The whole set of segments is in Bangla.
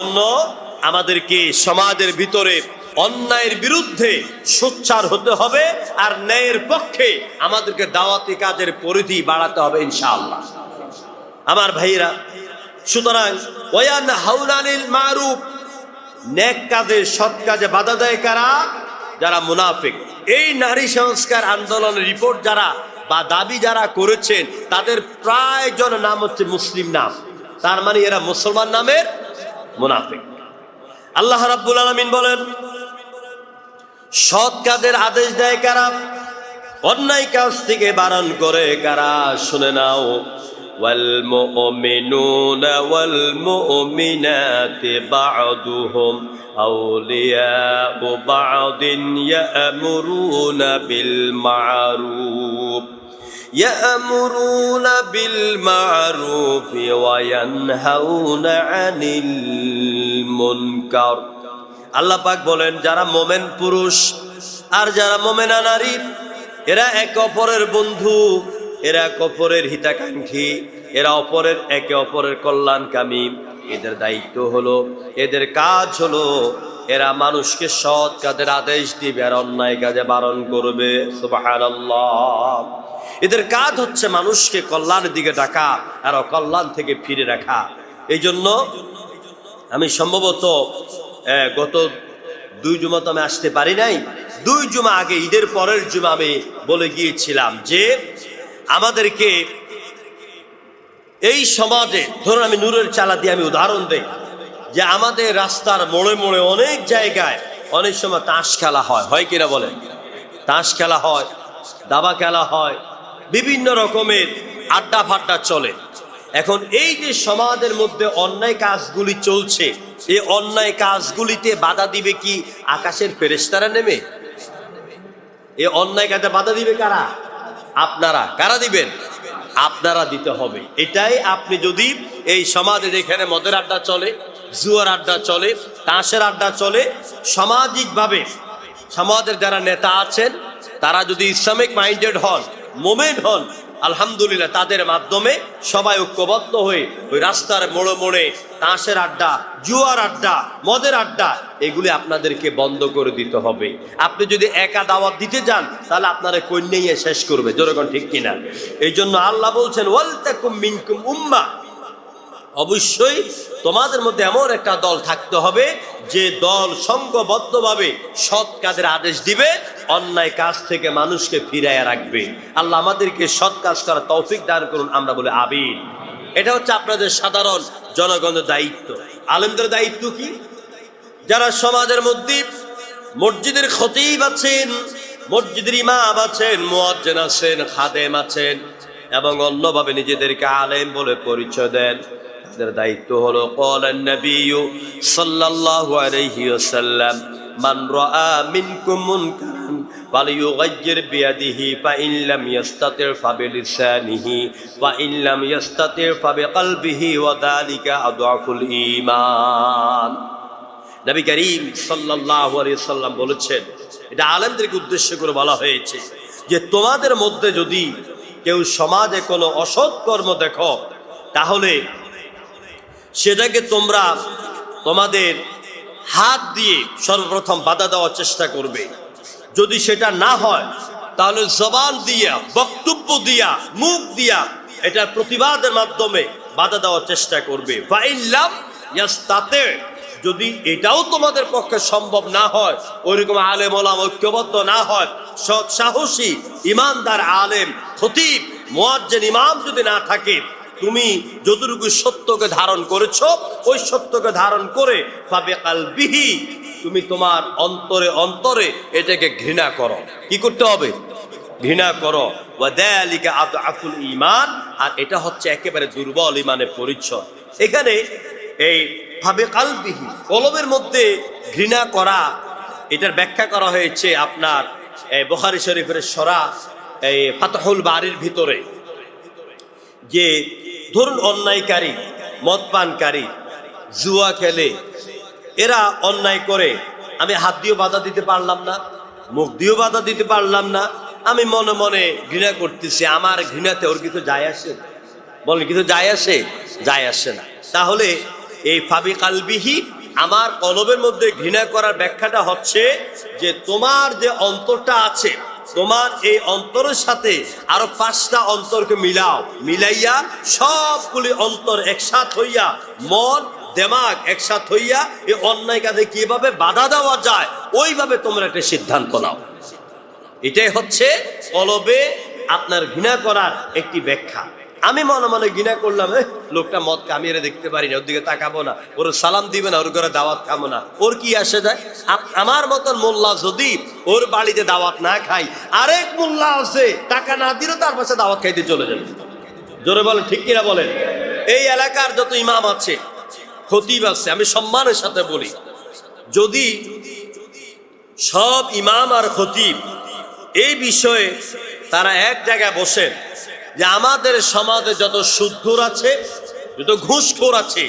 জন্য আমাদেরকে সমাজের ভিতরে অন্যায়ের বিরুদ্ধে সোচ্চার হতে হবে আর ন্যায়ের পক্ষে আমাদেরকে দাওয়াতি কাজের পরিধি বাড়াতে হবে ইনশাআল্লাহ। আমার ভাইরা সুতরাং, ওয়ান হাউলানিল মারুফ নেক কাজে, সৎ কাজে বাধা দেয় কারা? যারা মুনাফিক। এই নারী সংস্কার আন্দোলনের রিপোর্ট যারা বা দাবি যারা করেছেন, তাদের প্রায় জন নাম হচ্ছে মুসলিম নাম। তার মানে এরা মুসলমান নামের মুনাফিক আল্লাহ রাব্বুল আলামিন বলেন সৎ কাজের আদেশ দেয় কারা অন্যায় কাজ থেকে বারণ করে কারা শুনে নাও والمؤمنون والمؤمنات بعضهم أولياء بعض يأمرون بالمعروف يأمرون بالمعروف وينهون عن المنكر আল্লাহ পাক বলেন যারা মোমেন পুরুষ আর যারা মোমেনা নারী এরা এক অপরের বন্ধু এরা এক অপরের হিতাকাঙ্ক্ষী এরা অপরের একে অপরের কল্যাণকামী এদের দায়িত্ব হলো এদের কাজ হলো এরা মানুষকে সৎ কাজের আদেশ দিবে, আর অন্যায় কাজে বারণ করবে। এদের কাজ হচ্ছে মানুষকে কল্যাণের দিকে ডাকা, আর অকল্যাণ থেকে ফিরে রাখা। এই জন্য আমি সম্ভবত গত দুই জুমা তো আমি আসতে পারি নাই, দুই জুমা আগে, ঈদের পরের জুমা আমি বলে গিয়েছিলাম যে, আমাদেরকে এই সমাজে, ধরুন আমি নূরের চালা দিয়ে আমি উদাহরণ দেই যে আমাদের রাস্তার মোড়ে মোড়ে অনেক জায়গায় অনেক সময় তাস খেলা হয়। হয় কিনা বলে তাস খেলা হয়, দাবা খেলা হয়, বিভিন্ন রকমের আড্ডা ফাড্ডা চলে। এখন এই যে সমাজের মধ্যে অন্যায় কাজগুলি চলছে, এই অন্যায় কাজগুলিতে বাধা দিবে কি আকাশের ফেরেশতারা নেমে? এই অন্যায় কাজে বাধা দিবে কারা? আপনারা। কারা দিবেন? আপনারা দিতে হবে। এটাই আপনি যদি এই সমাজে যেখানে মদের আড্ডা চলে জুয়ার আড্ডা চলে তাসের আড্ডা চলে। সামাজিকভাবে সমাজের যারা নেতা আছেন, তারা যদি ইসলামিক মাইন্ডেড হন মোমেন্ট হন, আলহামদুলিল্লাহ তাদের মাধ্যমে সবাই ঐক্যবদ্ধ হয়ে ওই রাস্তার মোড়ে মোড়ে তাসের আড্ডা, জুয়ার আড্ডা, মদের আড্ডা, এগুলি আপনাদেরকে বন্ধ করে দিতে হবে। আপনি যদি একা দাওয়াত দিতে যান, তাহলে আপনারা কন্যাইয়ে শেষ করবে। যেরকম ঠিক কিনা? এই জন্য আল্লাহ বলছেন, ওয়াল তাকুম মিনকুম উম্মা। অবশ্যই তোমাদের মধ্যে এমন একটা দল থাকতে হবে যে দল সঙ্গবদ্ধভাবে সৎ কাজের আদেশ দিবে, অন্যায় কাজ থেকে মানুষকে ফিরাইয়া রাখবে। আল্লাহ আমাদেরকে সৎ কাজ করার তৌফিক দান করুন, আমরা বলে আবির এটা হচ্ছে আপনাদের সাধারণ জনগণের দায়িত্ব। আলেমদের দায়িত্ব কি? যারা সমাজের মধ্যে মসজিদের খতিব আছেন, মসজিদের ইমাম আছেন, মুয়াজ্জিন আছেন, খাদেম আছেন, এবং অন্যভাবে নিজেদেরকে আলেম বলে পরিচয় দেন। তাদের দায়িত্ব হলো কলান নবী সাল্লাল্লাহু আলাইহি ওয়াসাল্লাম, মান রাআ মিনকুম মুনকারান ফালিয়ুগাইয়ির বিয়াদিহি ফাইন লাম ইয়াস্তাতির ফাবিলিসানিহি ওয়াইন লাম ইয়াস্তাতির সাল্লাম বলেছেন, এটা আলেমদেরকে উদ্দেশ্য করে বলা হয়েছে যে, তোমাদের মধ্যে যদি কেউ সমাজে কোনো অসৎ কর্ম দেখো, তাহলে সেটাকে তোমরা তোমাদের হাত দিয়ে সর্বপ্রথম বাধা দেওয়ার চেষ্টা করবে। যদি সেটা না হয়, তাহলে জবান দিয়া, বক্তব্য দিয়া, মুখ দিয়া এটার প্রতিবাদের মাধ্যমে বাধা দেওয়ার চেষ্টা করবে। তাতে যদি এটাও তোমাদের পক্ষে সম্ভব না হয়, ওইরকম আলেম ওলাম ঐক্যবদ্ধ না হয় সৎ সাহসী ইমানদার আলেম, খতিব, মোয়াজ্জেন ইমাম যদি না থাকে তুমি যতটুকু সত্যকে ধারণ করেছ, ওই সত্যকে ধারণ করে পাবে কাল বিহি, তুমি তোমার অন্তরে অন্তরে এটাকে ঘৃণা করো। কি করতে হবে? ঘৃণা করো। আফুল ইমান আর এটা হচ্ছে একেবারে দুর্বল ইমানের পরিচয় এখানে এই ভাবে কালবিহি কলমের মধ্যে ঘৃণা করা, এটার ব্যাখ্যা করা হয়েছে আপনার বখারি শরীফের সরা, এই ফাতহুল বাড়ির ভিতরে, যে ধরুন অন্যায়কারী মদ পানকারী জুয়া খেলে, এরা অন্যায় করে, আমি হাত দিয়েও বাধা দিতে পারলাম না, মুখ দিয়েও বাধা দিতে পারলাম না, আমি মনে মনে ঘৃণা করতেছি, আমার ঘৃণাতে ওর কিছু যায় আসে? বলেন, কিছু যায় আসে? যায় আসে না। তাহলে এই ফাবি কালবিহি আমার কলবের মধ্যে ঘৃণা করার ব্যাখ্যাটা হচ্ছে যে তোমার যে অন্তরটা আছে তোমার এই অন্তরের সাথে আরও পাঁচটা অন্তরকে মিলাও, মিলাইয়া সবগুলি অন্তর একসাথ হইয়া, মন, দেমাগ একসাথ হইয়া এই অন্যায় কাজে কীভাবে বাধা দেওয়া যায়, ওইভাবে তোমরা একটা সিদ্ধান্ত নাও। এটাই হচ্ছে কলবে আপনার ঘৃণা করার একটি ব্যাখ্যা। আমি মনে মনে ঘৃণা করলাম "এহ, লোকটা মদ কামিয়ে দেখতে পারি না ওর দিকে তাকাবো না ওর সালাম দিবে না ওর ঘরে দাওয়াত খাব না ওর কি আসে যায়? আমার মতন মোল্লা যদি ওর বাড়িতে দাওয়াত না খাই আরেক মোল্লা আছে টাকা না দিলেও তার পাশে দাওয়াত খাইতে চলে যাবে। জোরে বলেন ঠিক কিনা বলেন? এই এলাকার যত ইমাম আছে খতিব আছে আমি সম্মানের সাথে বলি যদি সব ইমাম আর খতিব এই বিষয়ে তারা এক জায়গায় বসেন যে আমাদের সমাজে যত সুদখোর আছে, যত ঘুষখোর আছে,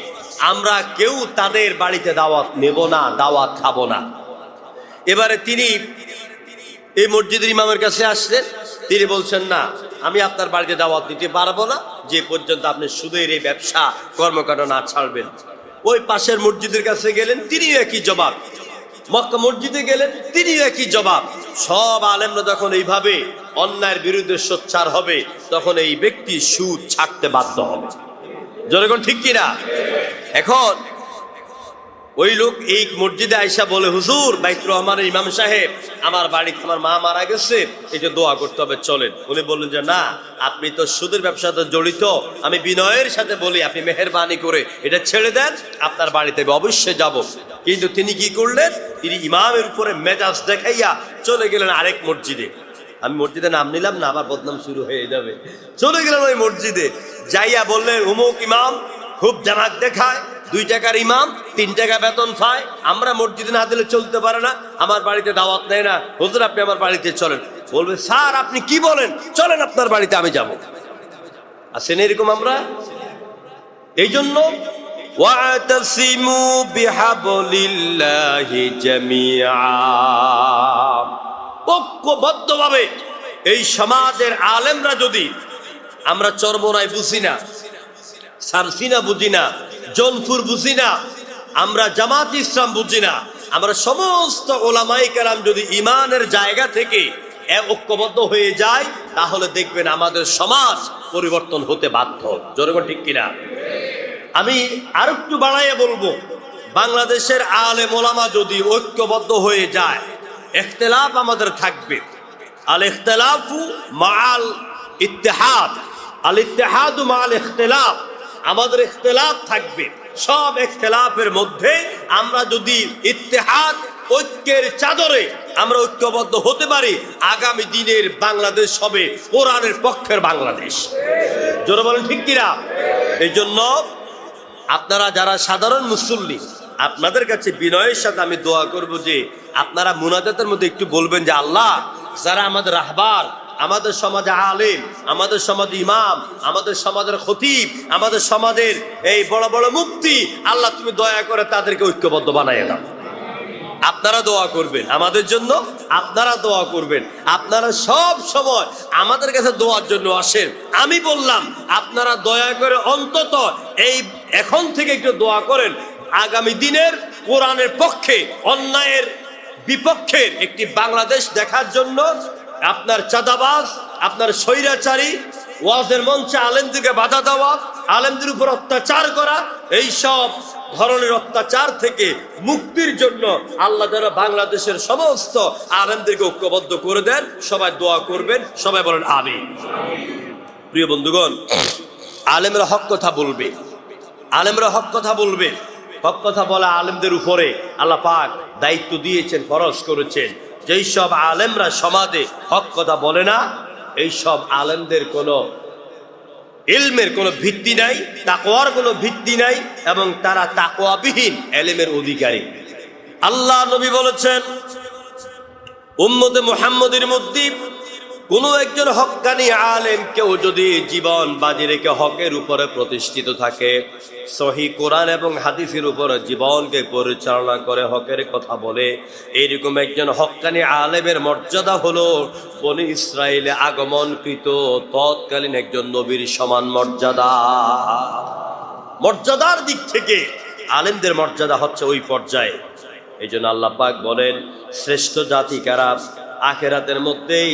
আমরা কেউ তাদের বাড়িতে দাওয়াত নেব না, দাওয়াত খাব না। এবারে তিনি এই মসজিদের ইমামের কাছে আসলেন, তিনি বলছেন, না, আমি আপনার বাড়িতে দাওয়াত দিতে পারব না, যে পর্যন্ত আপনি সুদের এই ব্যবসা, কর্মকাণ্ড না ছাড়বেন। ওই পাশের মসজিদের কাছে গেলেন, তিনিও একই জবাব। মক্কা মসজিদে গেলেন, তিনিও একই জবাব। সব আলেমরা যখন এইভাবে অন্যায়ের বিরুদ্ধে সোচ্চার হবে, তখন এই ব্যক্তি সুদ ছাড়তে বাধ্য হবে। জনগণ ঠিক কিনা? এখন ওই লোক এই মসজিদে আইসা বলে, হুজুর, বাইতুর রহমানের ইমাম সাহেব, আমার বাড়িতে আমার মা মারা গেছে এটা দোয়া করতে হবে, চলেন। উনি বললেন যে, না, আপনি তো সুদের ব্যবসাতে জড়িত, আমি বিনয়ের সাথে বলি, আপনি মেহরবানি করে এটা ছেড়ে দেন, আপনার বাড়িতে অবশ্যই যাব। কিন্তু তিনি কি করলেন? তিনি ইমামের উপরে মেজাজ দেখাইয়া চলে গেলেন আরেক মসজিদে। আমি মসজিদে নাম নিলাম না, আবার বদনাম শুরু হয়ে যাবে। চলে গেলেন ওই মসজিদে। যাইয়া বললেন অমুক ইমাম, খুব জামাক দেখায়, দুই টাকার ইমাম, তিন টাকা বেতন পায়, আমরা মসজিদে না দিলে চলতে পারে না, আমার বাড়িতে দাওয়াত নেয় না, হুজুর আপনি আমার বাড়িতে চলেন। বলবে, স্যার, আপনি কি বলেন? চলেন আপনার বাড়িতে, আমি যাব। আসেন এরকম আমরা? এই জন্য ওয়াতাসিমু ঐক্যবদ্ধভাবে এই সমাজের আলেমরা যদি আমরা চর্মনায় বুঝি না, সারসিনা বুঝি না, জনপুর বুঝি না, আমরা জামাত ইসলাম বুঝি না, আমরা সমস্ত ওলামাই কালাম যদি ইমানের জায়গা থেকে ঐক্যবদ্ধ হয়ে যায় তাহলে দেখবেন আমাদের সমাজ পরিবর্তন হতে বাধ্য। জনগণ ঠিক কিনা? আমি আর একটু বাড়াইয়া বলব, বাংলাদেশের আলে মোলামা যদি ঐক্যবদ্ধ হয়ে যায় এখতেলাফ আমাদের থাকবে। আল ইখতলাফু মাল ইত্তেহাদ। আল ইত্তেহাদ মাল ইখতলাফ। আমাদের ইখতলাফ থাকবে। সব ইখতলাফের মধ্যে আমরা যদি ইত্তেহাদ ঐক্যের চাদরে আমরা ঐক্যবদ্ধ হতে পারি, আগামী দিনের বাংলাদেশ হবে কোরআনের পক্ষের বাংলাদেশ। জোরে বলেন ঠিক কিনা? এই জন্য আপনারা যারা সাধারণ মুসল্লি আপনাদের কাছে বিনয়ের সাথে আমি দোয়া করব যে আপনারা মুনাজাতের মধ্যে একটু বলবেন যে আল্লাহ, যারা আমাদের রাহবার, আমাদের সমাজে আলেম, আমাদের সমাজে ইমাম, আমাদের সমাজের খতিব, আমাদের সমাজের এই বড় বড় মুক্তি আল্লাহ তুমি দয়া করে তাদেরকে ঐক্যবদ্ধ বানাইয়ে দাও। আপনারা দোয়া করবেন আমাদের জন্য, আপনারা দোয়া করবেন। আপনারা সব সময় আমাদের কাছে দোয়ার জন্য আসেন। আমি বললাম, আপনারা দয়া করে অন্তত এই এখন থেকে একটু দোয়া করেন। আগামী দিনের কোরআনের পক্ষে, অন্যায়ের বিপক্ষের একটি বাংলাদেশ দেখার জন্য আপনার চাঁদাবাজ, আপনার স্বৈরাচারী, ওয়াজের মঞ্চে আলেমদেরকে বাধা দেওয়া, আলেমদের উপর অত্যাচার করা, এই সব ধরনের অত্যাচার থেকে মুক্তির জন্য আল্লাহ যারা বাংলাদেশের সমস্ত আলেমদেরকে ঐক্যবদ্ধ করে দেন। সবাই দোয়া করবেন, সবাই বলেন আমি প্রিয় বন্ধুগণ, আলেমরা হক কথা বলবে, আলেমরা হক কথা বলবে। হক কথা বলা আলেমদের উপরে আল্লাহ পাক দায়িত্ব দিয়েছেন, ফরজ করেছেন। যেই সব আলেমরা সমাজে হক কথা বলে না, এই সব আলেমদের কোনো ইলমের কোনো ভিত্তি নাই তাকোয়ার কোনো ভিত্তি নাই এবং তারা তাকোয়াবিহীন এলেমের অধিকারী। আল্লাহ নবী বলেছেন, উম্মতে মুহাম্মদের মধ্যে কোনো একজন হক্কানি আলেম কেউ যদি জীবন বাজি রেখে হকের উপরে প্রতিষ্ঠিত থাকে, সহি কোরআন এবং হাদিসের উপরে জীবনকে পরিচালনা করে হকের কথা বলে এইরকম একজন হক্কানি আলেমের মর্যাদা হলো বনি ইসরায়েলে আগমনকৃত তৎকালীন একজন নবীর সমান মর্যাদা। মর্যাদার দিক থেকে আলেমদের মর্যাদা হচ্ছে ওই পর্যায়ে। এই জন্য আল্লাহ পাক বলেন, শ্রেষ্ঠ জাতি কারা? আখেরাতের মধ্যেই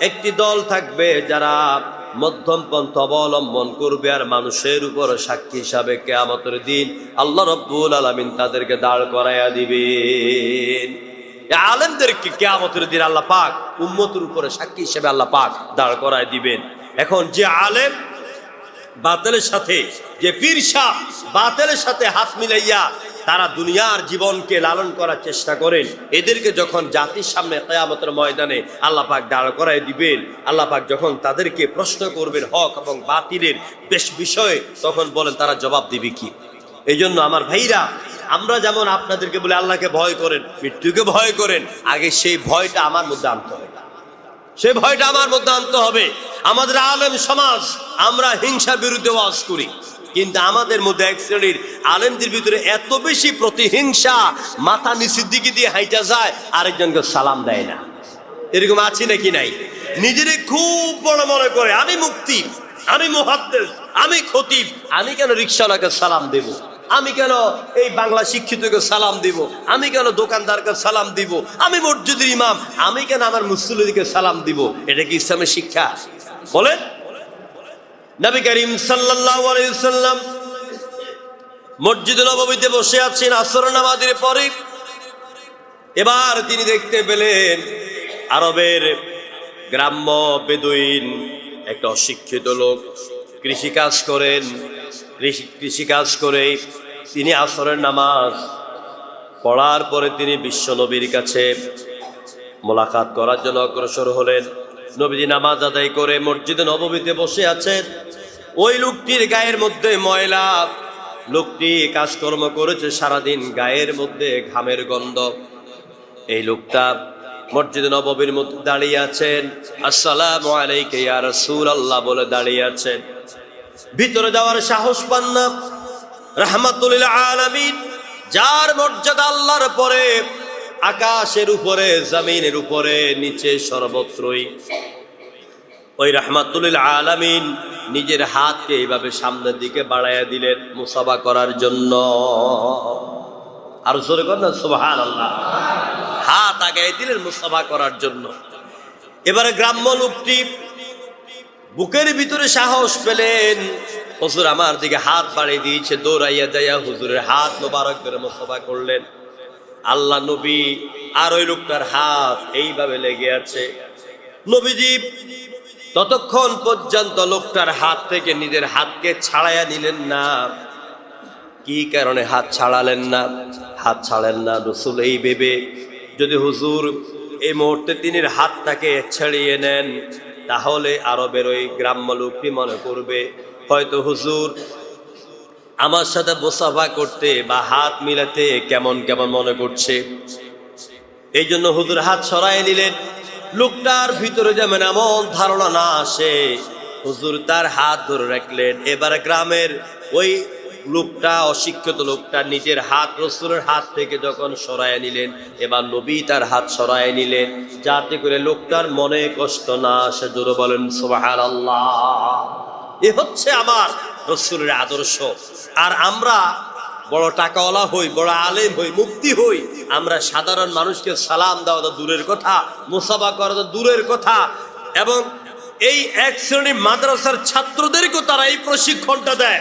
একটি দল থাকবে যারা মধ্যম পন্থ অবলম্বন করবে আর মানুষের উপর সাক্ষী হিসাবে কেয়ামতের দিন আল্লাহ রব্বুল আলমিন তাদেরকে দাঁড় করাইয়া দিবেন। আলেমদেরকে কেয়ামতের দিন আল্লাহ পাক, উম্মতের উপরে সাক্ষী হিসেবে আল্লাহ পাক দাঁড় করায় দিবেন। এখন যে আলেম বাতেলের সাথে, যে পীরসা বাতেলের সাথে হাত মিলাইয়া তারা দুনিয়ার জীবনকে লালন করার চেষ্টা করেন। এদেরকে যখন জাতির সামনে কেয়ামতের ময়দানে আল্লাহ পাক দাঁড় করায় দিবেন, আল্লাহ পাক যখন তাদেরকে প্রশ্ন করবেন হক এবং বাতিলের বেশ বিষয়ে, তখন বলেন, তারা জবাব দিবে কি? এই জন্য আমার ভাইরা, আমরা যেমন আপনাদেরকে বলে, আল্লাহকে ভয় করেন, মৃত্যুকে ভয় করেন, আগে সেই ভয়টা আমার মধ্যে আনতে হবে। সে ভয়টা আমার মধ্যে আনতে হবে। আমাদের আলেম সমাজ, আমরা হিংসার বিরুদ্ধে ওয়াজ করি। কিন্তু আমাদের মধ্যে এক শ্রেণির আলেমদের ভিতরে এত বেশি প্রতিহিংসা, মাথা নিচের দিকে দিয়ে হাইটা যায়, আরেকজনকে সালাম দেয় না। এরকম আছে নাকি নাই? নিজেরে খুব বড় মনে করে, আমি মুক্তি, আমি মুহাদ্দেস, আমি খতিব, আমি কেন রিক্সাওয়ালাকে সালাম দেব? আমি কেন এই বাংলা শিক্ষিতকে সালাম দিব? আমি কেন দোকানদারকে সালাম দিব? আমি মসজিদের ইমাম, আমি কেন আমার মুসলিদিকে সালাম দিব? এটা কি ইসলামের শিক্ষা? বলেন। নবী করিম সাল্লাম মসজিদ নববীতে বসে আছেন আসর নামাজের পরে। এবার তিনি দেখতে পেলেন আরবের গ্রাম্য বেদুইন একটা অশিক্ষিত লোক কৃষিকাজ করেন, কৃষি, কৃষিকাজ করে তিনি আসরের নামাজ পড়ার পরে তিনি বিশ্ব নবীর কাছে মোলাকাত করার জন্য অগ্রসর হলেন। নবীজি নামাজ আদায় করে মসজিদে নবমীতে বসে আছেন। ওই লোকটির গায়ের মধ্যে ময়লা। লোকটি কাজকর্ম করেছে সারাদিন গায়ের মধ্যে ঘামের গন্ধ। এই লোকটা মসজিদে নববীর মধ্যে দাঁড়িয়ে আছেন। আসসালামু আলাইকা ইয়া রাসূলুল্লাহ বলে দাঁড়িয়ে আছেন। ভিতরে যাওয়ার সাহস পান না। রাহমাতুল আলামিন। যার মর্যাদা আল্লাহর পরে আকাশের উপরে, জমিনের উপরে, নিচে সর্বত্রই। ওই রাহমাতুল আলামিন নিজের হাতকে এইভাবে সামনের দিকে বাড়াইয়া দিলেন মুসাবা করার জন্য। আর জোরে কর না সুবহান আল্লাহ হাত আগায় দিলেন মুসাফা করার জন্য। এবারে গ্রাম্য লোকটি বুকের ভিতরে সাহস পেলেন। হুজুর আমার দিকে হাত বাড়িয়ে দিয়েছে, দৌড়াইয়া যাইয়া হুজুরের হাত মোবারক করে মুসাফা করলেন। আল্লাহ নবী আর ওই লোকটার হাত এইভাবে লেগে আছে। নবীজি, ততক্ষণ পর্যন্ত লোকটার হাত থেকে নিজের হাতকে ছাড়াইয়া নিলেন না। কি কারণে হাত ছাড়ালেন না? হাত ছাড়েন না রসুল এই ভেবে। যদি হুজুর এই মুহূর্তে তিনি হাতটাকে ছাড়িয়ে নেন, তাহলে আরবের ওই গ্রাম্য লোকটি মনে করবে, হয়তো হুজুর আমার সাথে মোসাফা করতে বা হাত মিলাতে কেমন কেমন মনে করছে? এই জন্য হুজুর হাত সরাই নিলেন। লোকটার ভিতরে যেমন এমন ধারণা না আসে, হুজুর তার হাত ধরে রাখলেন। এবার গ্রামের ওই লোকটা, অশিক্ষিত লোকটা নিজের হাত, রসুলের হাত থেকে যখন সরায় নিলেন, এবার নবী তার হাত সরায় নিলেন। যাতে করে লোকটার মনে কষ্ট না আসে, জোরে বলেন সোবাহার আল্লাহ এ হচ্ছে আমার রসুলের আদর্শ। আর আমরা বড় টাকাওয়ালা হই, বড় আলেম হই, মুক্তি হই, আমরা সাধারণ মানুষকে সালাম দেওয়া তো দূরের কথা, মুসাফা করা তো দূরের কথা। এবং এই এক শ্রেণির মাদ্রাসার ছাত্রদেরকেও তারা এই প্রশিক্ষণটা দেয়।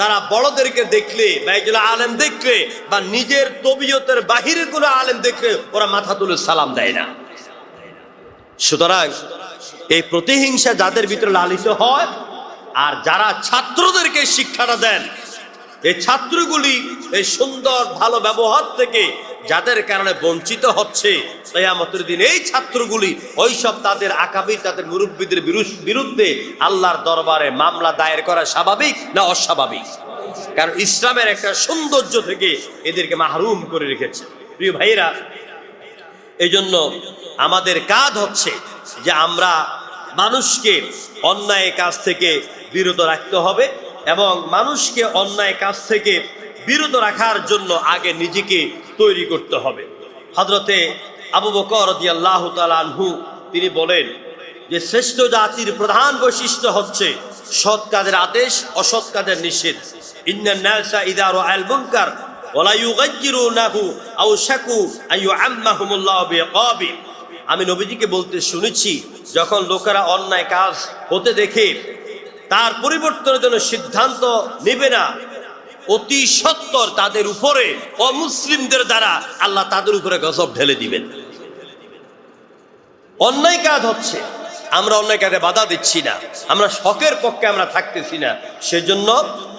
তারা বড়দেরকে দেখলে বা একজন আলেম দেখলে, বা নিজের তবিয়তের বাহিরে কোনো আলেম দেখলে ওরা মাথা তুলে সালাম দেয় না। সুতরাং এই প্রতিহিংসা যাদের ভিতরে লালিত হয় আর যারা ছাত্রদেরকে শিক্ষাটা দেন, এই ছাত্রগুলি এই সুন্দর, ভালো ব্যবহার থেকে যাদের কারণে বঞ্চিত হচ্ছে, কেয়ামতের দিন এই ছাত্রগুলি ওইসব তাদের আকাবির, তাদের মুরব্বীদের বিরুদ্ধে আল্লাহর দরবারে মামলা দায়ের করা স্বাভাবিক না অস্বাভাবিক? কারণ ইসলামের একটা সৌন্দর্য থেকে এদেরকে মাহরুম করে রেখেছে। প্রিয় ভাইরা এই জন্য আমাদের কাজ হচ্ছে যে আমরা মানুষকে অন্যায় কাজ থেকে বিরত রাখতে হবে এবং মানুষকে অন্যায় কাজ থেকে বিরত রাখার জন্য আগে নিজেকে তৈরি করতে হবে। হজরতে আবু বকর আল্লাহ তালহু তিনি বলেন যে, শ্রেষ্ঠ জাতির প্রধান বৈশিষ্ট্য হচ্ছে সৎ কাজের আদেশ, অসৎ কাজের নিষেধ। আমি নবীজিকে বলতে শুনেছি, যখন লোকেরা অন্যায় কাজ হতে দেখে তার পরিবর্তনের জন্য সিদ্ধান্ত নেবে না। অতি সত্তর তাদের উপরে অমুসলিমদের দ্বারা আল্লাহ তাদের উপরে গজব ঢেলে দিবেন। অন্যায় কাজ হচ্ছে, আমরা অন্যায় কাজে বাধা দিচ্ছি না, আমরা শখের পক্ষে আমরা থাকতেছি না। সেজন্য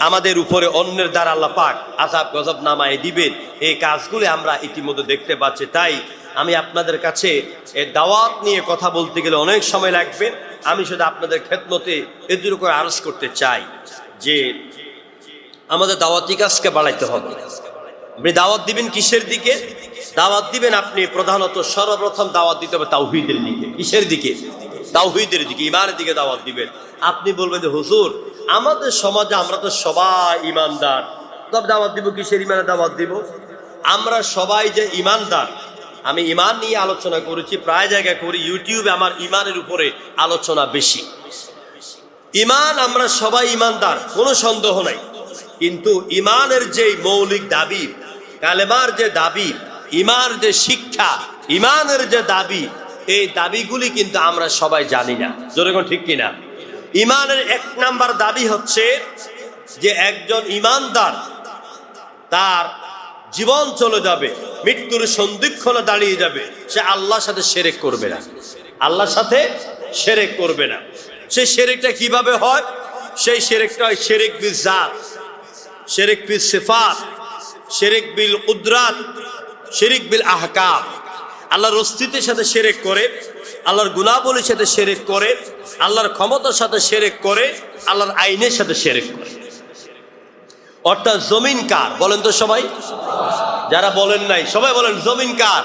আমাদের উপরে অন্যের দ্বারা আল্লাহ পাক আজাব গজব নামায় দিবেন। এই কাজগুলি আমরা ইতিমধ্যে দেখতে পাচ্ছি, তাই আমি আপনাদের কাছে এ দাওয়াত নিয়ে কথা বলতে গেলে অনেক সময় লাগবে। আমি শুধু আপনাদের খেদমতে এদুর করে আরজ করতে চাই যে আমাদের দাওয়াতি কাজকে বাড়াইতে হবে। আপনি দাওয়াত দিবেন কিসের দিকে? দাওয়াত দিবেন আপনি প্রধানত সর্বপ্রথম দাওয়াত দিতে হবে তাওহিদের দিকে। কিসের দিকে? তাওহিদের দিকে ইমানের দিকে দাওয়াত দিবেন। আপনি বলবেন যে, হুজুর, আমাদের সমাজে আমরা তো সবাই ইমানদার তবে দাওয়াত দিব কিসের? ইমানে দাওয়াত দিব। আমরা সবাই যে ইমানদার আমি ইমান নিয়ে আলোচনা করেছি, প্রায় জায়গায় করি, ইউটিউবে আমার ইমানের উপরে আলোচনা বেশি। ইমান আমরা সবাই ইমানদার, কোনো সন্দেহ নাই। কিন্তু ইমানের যে মৌলিক দাবি, কালেমার যে দাবি, ইমার যে শিক্ষা, ইমানের যে দাবি, এই দাবিগুলি কিন্তু আমরা সবাই জানি না। যেরকম ঠিক কিনা? ইমানের এক নাম্বার দাবি হচ্ছে যে একজন ইমানদার তার জীবন চলে যাবে, মৃত্যুর সন্দিক্ষণে দাঁড়িয়ে যাবে, সে আল্লাহর সাথে সেরেক করবে না। আল্লাহর সাথে সেরেক করবে না। সেই সেরেকটা কীভাবে হয়? সেই সেরেকটা হয় সেরেক বিল জাত শেরেক বিল সিফাত শেরেক বিল কুদরাত শেরিক বিল আহকাম। আল্লাহর অস্তিত্বের সাথে সেরেক করে, আল্লাহর গুণাবলীর সাথে সেরেক করে, আল্লাহর ক্ষমতার সাথে সেরেক করে, আল্লাহর আইনের সাথে সেরেক করে। অর্থাৎ জমিন কার? বলেন তো সবাই। যারা বলেন নাই, সবাই বলেন জমিন কার?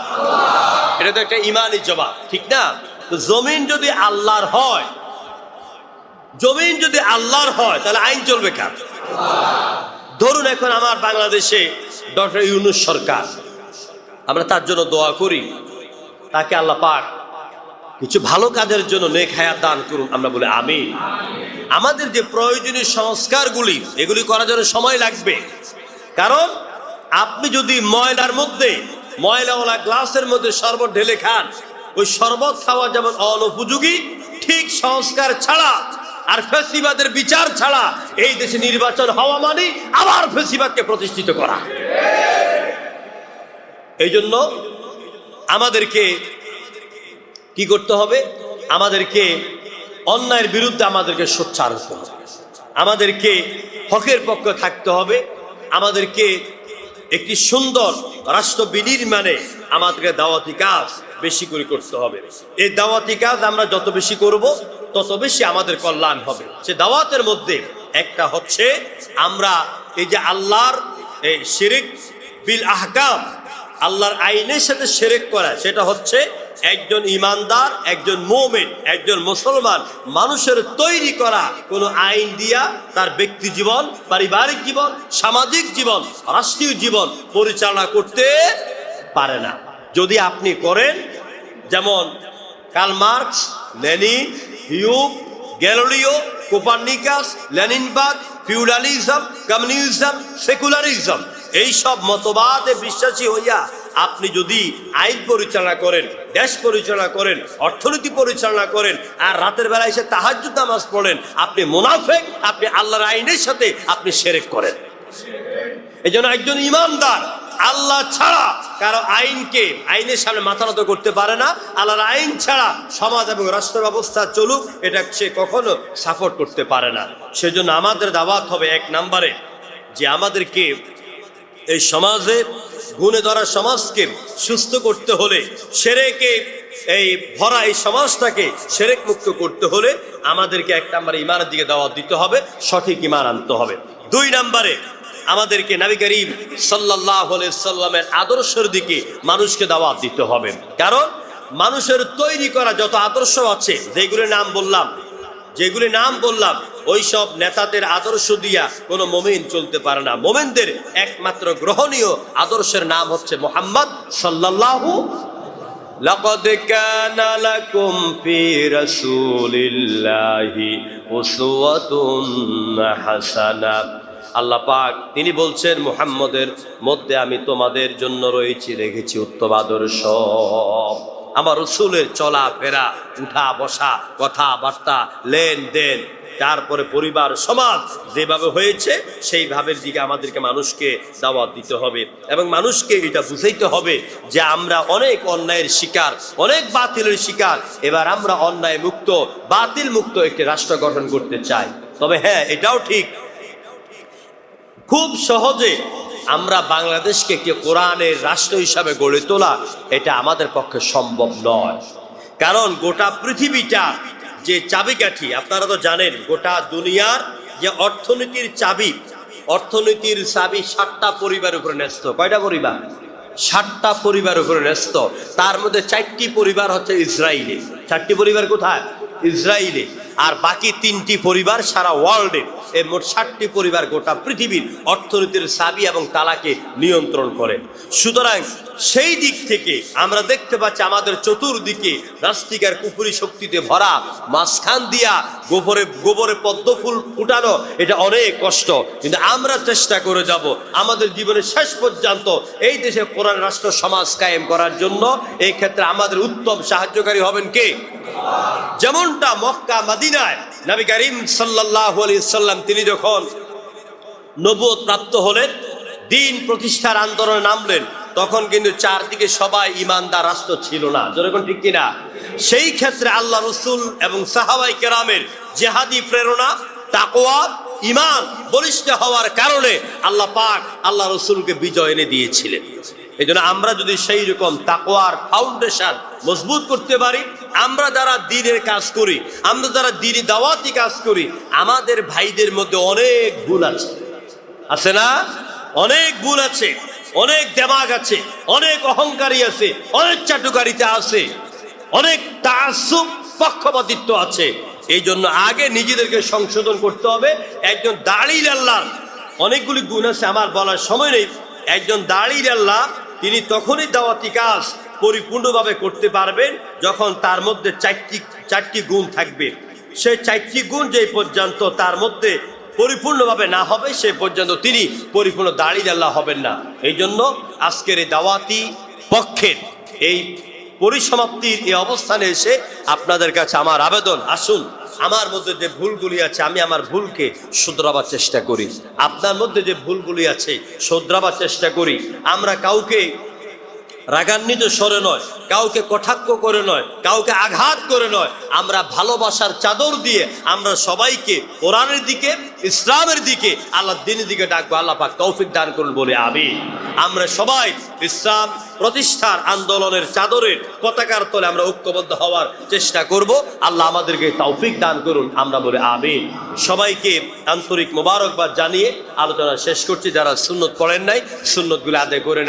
এটা তো একটা ইমানি জবাব, ঠিক না? তো জমিন যদি আল্লাহর হয়, জমিন যদি আল্লাহর হয়, তাহলে আইন চলবে কার? ধরুন এখন আমার বাংলাদেশে ডক্টর ইউনুস সরকার। আমরা তার জন্য দোয়া করি, তাকে আল্লাহ পাক কিছু ভালো কাজের জন্য নেক হায়াত দান করুন, আমরা বলে আমি আমাদের যে প্রয়োজনীয় সংস্কারগুলি, এগুলি করার জন্য সময় লাগবে। কারণ আপনি যদি ময়লার মধ্যে, ময়লাওয়ালা গ্লাসের মধ্যে শরবত ঢেলে খান, ওই শরবত খাওয়া যেমন অনুপযোগী, ঠিক সংস্কার ছাড়া আর ফেসিবাদের বিচার ছাড়া এই দেশে নির্বাচন হওয়া মানে আবার ফেসিবাদকে প্রতিষ্ঠিত করা। এই জন্য আমাদেরকে কি করতে হবে? আমাদেরকে অন্যায়ের বিরুদ্ধে আমাদেরকে সোচ্চার হতে হবে। আমাদেরকে হকের পক্ষে থাকতে হবে। আমাদেরকে একটি সুন্দর রাষ্ট্র বিনির্মাণে আমাদেরকে দাওয়াতি কাজ বেশি করে করতে হবে। এই দাওয়াতি কাজ আমরা যত বেশি করব, তত বেশি আমাদের কল্যাণ হবে। সে দাওয়াতের মধ্যে একটা হচ্ছে আমরা এই যে আল্লাহর এই শিরিক বিল আহকাম আল্লাহর আইনের সাথে সেরেক করা। সেটা হচ্ছে একজন ইমানদার, একজন মোমেন, একজন মুসলমান মানুষের তৈরি করা কোনো আইন দিয়া তার ব্যক্তি জীবন, পারিবারিক জীবন, সামাজিক জীবন, রাষ্ট্রীয় জীবন পরিচালনা করতে পারে না। যদি আপনি করেন, যেমন কার্ল মার্কস, লেনিন হিউব গ্যালোলিও, কোপার্নিকাস, লেনিনবাদ, ফিউডালিজম, কমিউনিজম, সেকুলারিজম এই সব মতবাদে বিশ্বাসী হইয়া আপনি যদি আইন পরিচালনা করেন, দেশ পরিচালনা করেন, অর্থনীতি পরিচালনা করেন, আর রাতের বেলা এসে তাহাজ্জুদ নামাজ পড়েন, আপনি মুনাফেক, আপনি আল্লাহর আইনের সাথে আপনি সেরেক করেন। এই জন্য একজন ইমানদার আল্লাহ ছাড়া কারও আইনকে, আইনের সামনে মাথা নত করতে পারে না। আল্লাহর আইন ছাড়া সমাজ এবং রাষ্ট্র ব্যবস্থা চলুক, এটা সে কখনো সাপোর্ট করতে পারে না। সেজন্য আমাদের দাওয়াত হবে এক নাম্বারে যে আমাদেরকে এই সমাজে গুণে ধরা সমাজকে সুস্থ করতে হলে, সেরেকে এই ভরা এই সমাজটাকে সেরেক মুক্ত করতে হলে আমাদেরকে এক নাম্বারে ইমানের দিকে দাওয়াত দিতে হবে, সঠিক ইমান আনতে হবে। দুই নাম্বারে আমাদেরকে নবী করিম সাল্লাহ সাল্লামের আদর্শের দিকে মানুষকে দাওয়াত দিতে হবে। কারণ মানুষের তৈরি করা যত আদর্শ আছে, যেগুলির নাম বললাম যেগুলি নাম বললাম ওই সব নেতাদের আদর্শ দিয়া কোনো মোমেন চলতে পারে না মোমেনদের একমাত্র গ্রহণীয় আদর্শের নাম হচ্ছে মোহাম্মদ সাল্লাল্লাহু لقد كان لكم في رسول الله أسوة حسنة আল্লাহ পাক তিনি বলছেন মুহাম্মদের মধ্যে আমি তোমাদের জন্য রয়েছি রেখেছি উত্তম আদর্শ আমার রসুলের চলা, ফেরা, উঠা, বসা, কথাবার্তা, লেনদেন, তারপরে পরিবার, সমাজ যেভাবে হয়েছে, সেইভাবের দিকে আমাদেরকে মানুষকে দাওয়াত দিতে হবে। এবং মানুষকে এটা বুঝাইতে হবে যে আমরা অনেক অন্যায়ের শিকার, অনেক বাতিলের শিকার। এবার আমরা অন্যায় মুক্ত, বাতিল মুক্ত একটি রাষ্ট্র গঠন করতে চাই। তবে হ্যাঁ এটাও ঠিক। খুব সহজে আমরা বাংলাদেশকে একটি কোরআনের রাষ্ট্র হিসাবে গড়ে তোলা? এটা আমাদের পক্ষে সম্ভব নয়। কারণ গোটা পৃথিবীটা যে চাবিকাঠি, আপনারা তো জানেন, গোটা দুনিয়ার যে অর্থনীতির চাবি অর্থনীতির চাবি সাতটা পরিবার উপরে ন্যস্ত। কয়টা পরিবার? সাতটা পরিবার উপরে ন্যস্ত। তার মধ্যে চারটি পরিবার হচ্ছে ইসরায়েলে চারটি পরিবার কোথায়? ইসরায়েলে আর বাকি তিনটি পরিবার সারা ওয়ার্ল্ডে এই মোট ষাটটি পরিবার গোটা পৃথিবীর অর্থনীতির চাবি এবং তালাকে নিয়ন্ত্রণ করে। সুতরাং সেই দিক থেকে আমরা দেখতে পাচ্ছি আমাদের চতুর্দিকে নাস্তিকার কুপুরি শক্তিতে ভরা মাঝখান দিয়া গোবরে গোবরে পদ্ম ফুল ফুটানো, এটা অনেক কষ্ট। কিন্তু আমরা চেষ্টা করে যাব আমাদের জীবনের শেষ পর্যন্ত এই দেশে কোরআন রাষ্ট্র সমাজ কায়েম করার জন্য। এই ক্ষেত্রে আমাদের উত্তম সাহায্যকারী হবেন কে? যেমনটা মক্কা নবী করিম সাল্লাল্লাহু আলাইহি সাল্লাম তিনি যখন নবুয়ত প্রাপ্ত হলেন, দিন প্রতিষ্ঠার আন্দোলনে নামলেন, তখন কিন্তু চারদিকে সবাই ইমানদার রাষ্ট্র ছিল না। যেরকম ঠিক কিনা? সেই ক্ষেত্রে আল্লাহ রসুল এবং সাহাবাই কেরামের জেহাদি প্রেরণা তাকোয়া ইমান বলিষ্ঠ হওয়ার কারণে আল্লাহ পাক আল্লাহ রসুলকে বিজয় এনে দিয়েছিলেন। এই আমরা যদি সেই রকম তাকোয়ার ফাউন্ডেশন মজবুত করতে পারি, আমরা যারা দিনের কাজ করি, আমরা যারা দিনই দাওয়াতি কাজ করি, আমাদের ভাইদের মধ্যে অনেক ভুল আছে। আছে না? অনেক ভুল আছে, অনেক দেমাগ আছে, অনেক অহংকারী আছে, অনেক চাটুকারিতা আছে, অনেক তাসুব পক্ষপাতিত্ব আছে। এই জন্য আগে নিজেদেরকে সংশোধন করতে হবে। একজন দাঁড়িয়ে আল্লাহ, অনেকগুলি গুণ আছে, আমার বলার সময় নেই। একজন দাঁড়িয়ে আল্লাহ তিনি তখনই দাওয়াতি কাজ পরিপূর্ণভাবে করতে পারবেন যখন তার মধ্যে চারটি চারটি গুণ থাকবে। সেই চারটি গুণ যে পর্যন্ত তার মধ্যে পরিপূর্ণভাবে না হবে, সে পর্যন্ত তিনি পরিপূর্ণ দাঁড়িয়ে আল্লাহ হবেন না। এই জন্য আজকের এই দাওয়াতি পক্ষের এই পরিসমাপ্তির এই অবস্থানে এসে আপনাদের কাছে আমার আবেদন। আসুন। আমার মধ্যে যে ভুলগুলি আছে, আমি আমার ভুলকে শুধরাবার চেষ্টা করি। আপনার মধ্যে যে ভুলগুলি আছে, শুধরাবার চেষ্টা করি। আমরা কাউকে রাগান্বিত স্বরে নয়, কাউকে কটাক্ষ করে নয়, কাউকে আঘাত করে নয়। আমরা ভালোবাসার চাদর দিয়ে আমরা সবাইকে কোরআনের দিকে, ইসলামের দিকে আল্লাহ দিনের দিকে ডাকবো। আল্লাহ পাক তৌফিক দান করুন বলে আমি আমরা সবাই ইসলাম প্রতিষ্ঠার আন্দোলনের চাদরের পতাকার তলে আমরা ঐক্যবদ্ধ হওয়ার চেষ্টা করব। আল্লাহ আমাদেরকে তৌফিক দান করুন, আমরা বলে আমি সবাইকে আন্তরিক মোবারকবাদ জানিয়ে আলোচনা শেষ করছি। যারা সুন্নত পড়েন নাই, সুন্নতগুলো আদায় করে